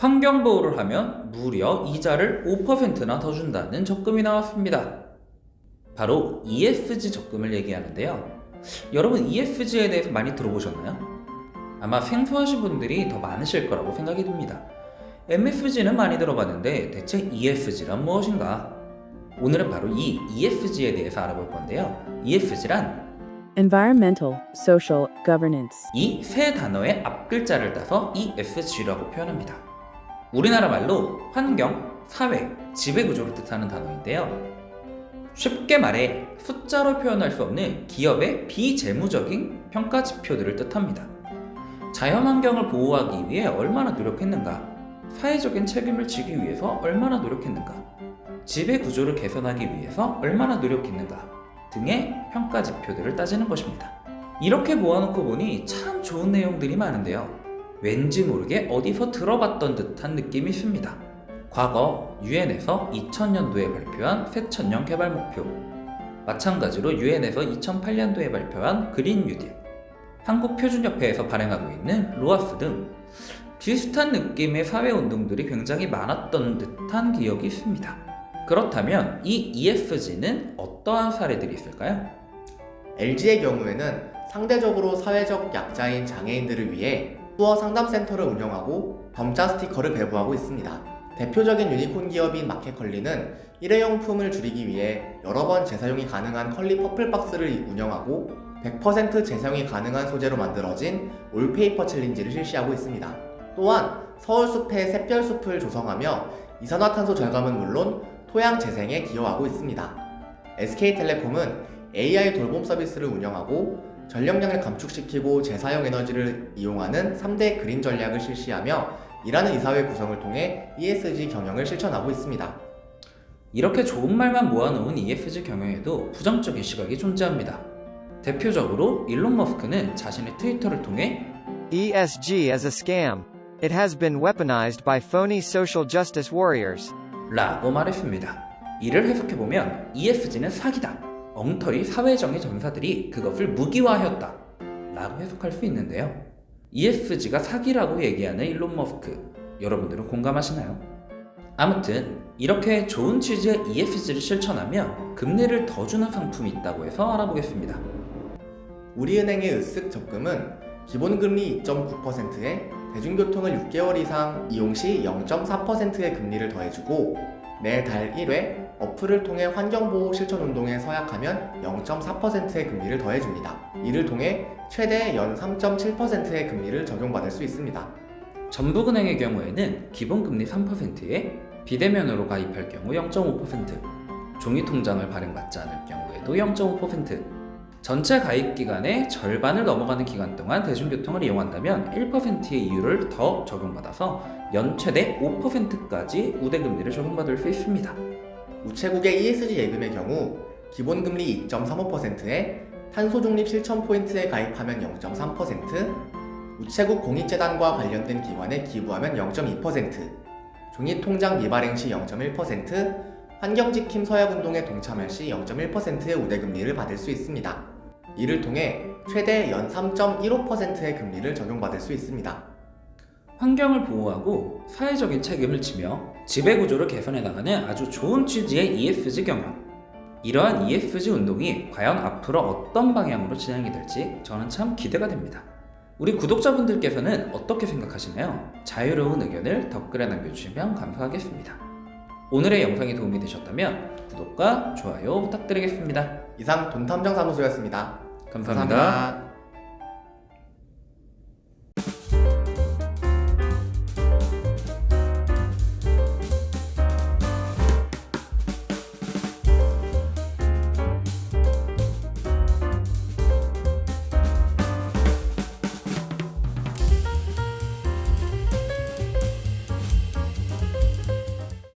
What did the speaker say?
환경보호를 하면 무려 이자를 5%나 더 준다는 적금이 나왔습니다. 바로 ESG 적금을 얘기하는데요. 여러분 ESG에 대해서 많이 들어보셨나요? 아마 생소하신 분들이 더 많으실 거라고 생각이 듭니다. MSG는 많이 들어봤는데 대체 ESG란 무엇인가? 오늘은 바로 이 ESG에 대해서 알아볼 건데요. ESG란 Environmental, Social, Governance. 이 세 단어의 앞글자를 따서 ESG라고 표현합니다. 우리나라 말로 환경, 사회, 지배 구조를 뜻하는 단어인데요. 쉽게 말해 숫자로 표현할 수 없는 기업의 비재무적인 평가 지표들을 뜻합니다. 자연환경을 보호하기 위해 얼마나 노력했는가, 사회적인 책임을 지기 위해서 얼마나 노력했는가, 지배 구조를 개선하기 위해서 얼마나 노력했는가 등의 평가 지표들을 따지는 것입니다. 이렇게 모아놓고 보니 참 좋은 내용들이 많은데요. 왠지 모르게 어디서 들어봤던 듯한 느낌이 있습니다. 과거 유엔에서 2000년도에 발표한 새천년 개발 목표, 마찬가지로 유엔에서 2008년도에 발표한 그린 뉴딜, 한국표준협회에서 발행하고 있는 로아스 등 비슷한 느낌의 사회 운동들이 굉장히 많았던 듯한 기억이 있습니다. 그렇다면 이 ESG는 어떠한 사례들이 있을까요? LG의 경우에는 상대적으로 사회적 약자인 장애인들을 위해 투어 상담센터를 운영하고 점자 스티커를 배부하고 있습니다. 대표적인 유니콘 기업인 마켓컬리는 일회용품을 줄이기 위해 여러 번 재사용이 가능한 컬리 퍼플박스를 운영하고 100% 재사용이 가능한 소재로 만들어진 올페이퍼 챌린지를 실시하고 있습니다. 또한 서울숲의 샛별숲을 조성하며 이산화탄소 절감은 물론 토양 재생에 기여하고 있습니다. SK텔레콤은 AI 돌봄 서비스를 운영하고 전력량을 감축시키고 재사용 에너지를 이용하는 3대 그린 전략을 실시하며 일하는 이사회 구성을 통해 ESG 경영을 실천하고 있습니다. 이렇게 좋은 말만 모아놓은 ESG 경영에도 부정적인 시각이 존재합니다. 대표적으로 일론 머스크는 자신의 트위터를 통해 ESG as a scam. It has been weaponized by phony social justice warriors. 라고 말했습니다. 이를 해석해보면 ESG는 사기다. 엉터리 사회정의 전사들이 그것을 무기화하였다. 라고 해석할 수 있는데요. ESG가 사기라고 얘기하는 일론 머스크. 여러분들은 공감하시나요? 아무튼 이렇게 좋은 취지의 ESG를 실천하며 금리를 더 주는 상품이 있다고 해서 알아보겠습니다. 우리은행의 으쓱 적금은 기본금리 2.9%에 대중교통을 6개월 이상 이용 시 0.4%의 금리를 더해주고 매달 1회 어플을 통해 환경보호 실천 운동에 서약하면 0.4%의 금리를 더해줍니다. 이를 통해 최대 연 3.7%의 금리를 적용받을 수 있습니다. 전북은행의 경우에는 기본금리 3%에 비대면으로 가입할 경우 0.5%, 종이통장을 발행받지 않을 경우에도 0.5%, 전체 가입 기간의 절반을 넘어가는 기간 동안 대중교통을 이용한다면 1%의 이율을 더 적용받아서 연 최대 5%까지 우대금리를 적용받을 수 있습니다. 우체국의 ESG 예금의 경우 기본금리 2.35%에 탄소중립 실천 포인트에 가입하면 0.3%, 우체국 공익재단과 관련된 기관에 기부하면 0.2%, 종이통장 미발행 시 0.1%, 환경지킴 서약운동에 동참할 시 0.1%의 우대금리를 받을 수 있습니다. 이를 통해 최대 연 3.15%의 금리를 적용받을 수 있습니다. 환경을 보호하고 사회적인 책임을 지며 지배구조를 개선해 나가는 아주 좋은 취지의 ESG 경영. 이러한 ESG 운동이 과연 앞으로 어떤 방향으로 진행이 될지 저는 참 기대가 됩니다. 우리 구독자분들께서는 어떻게 생각하시나요? 자유로운 의견을 댓글에 남겨주시면 감사하겠습니다. 오늘의 영상이 도움이 되셨다면 구독과 좋아요 부탁드리겠습니다. 이상 돈탐정사무소였습니다. 감사합니다. 감사합니다.